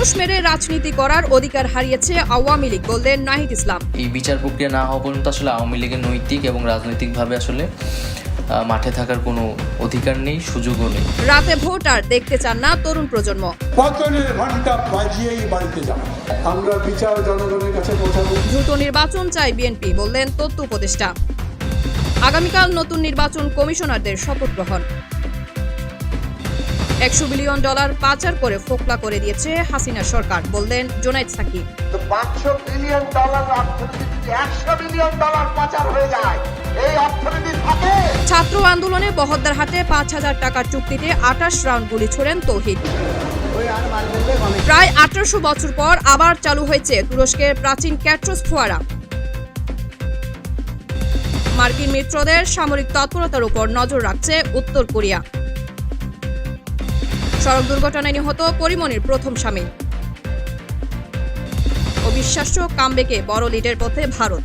তুরস্ক মেরে রাজনীতি করার অধিকার হারিয়েছে আওয়ামী লীগ বললেন নাহিদ ইসলাম। এই বিচার প্রক্রিয়া না হওয়া পর্যন্ত আসলে আওয়ামী লীগের নৈতিক এবং রাজনৈতিকভাবে আসলে মাঠে থাকার কোনো অধিকার নেই সুযোগও নেই। রাতে ভোট আর দেখতে চান না তরুণ প্রজন্ম। পতনের ঘণ্টা বাজিয়েই বাড়িতে যাব আমরা বিচার জনগণের কাছে পৌঁছাবো। দ্রুত নির্বাচন চাই বিএনপি বললেন তথ্য উপদেষ্টা। আগামীকাল নতুন নির্বাচন কমিশনারদের শপথ গ্রহণ। একশো বিলিয়ন ডলার পাচার করে ফোকলা করে দিয়েছে হাসিনা সরকার বললেন জোনাইদ সাকিব। পাঁচশো বিলিয়ন ডলার অর্থনীতি যদি একশো বিলিয়ন ডলার পাচার হয়ে যায়। এই অর্থনীতি থাকে। ছাত্র আন্দোলনে বহদ্দার হাতে পাঁচ হাজার টাকার চুক্তিতে আঠাশ রাউন্ড গুলি ছোড়েন তৌহিদ। প্রায় আঠারোশো বছর পর আবার চালু হয়েছে তুরস্কের প্রাচীন ক্যাট্রোস ফোয়ারা। মার্কিন মিত্রদের সামরিক তৎপরতার উপর নজর রাখছে উত্তর কোরিয়া। সড়ক দুর্ঘটনায় নিহত পরিমণির প্রথম স্বামী। অবিশ্বাস্য কামবেকে বড় লিডের পথে ভারত।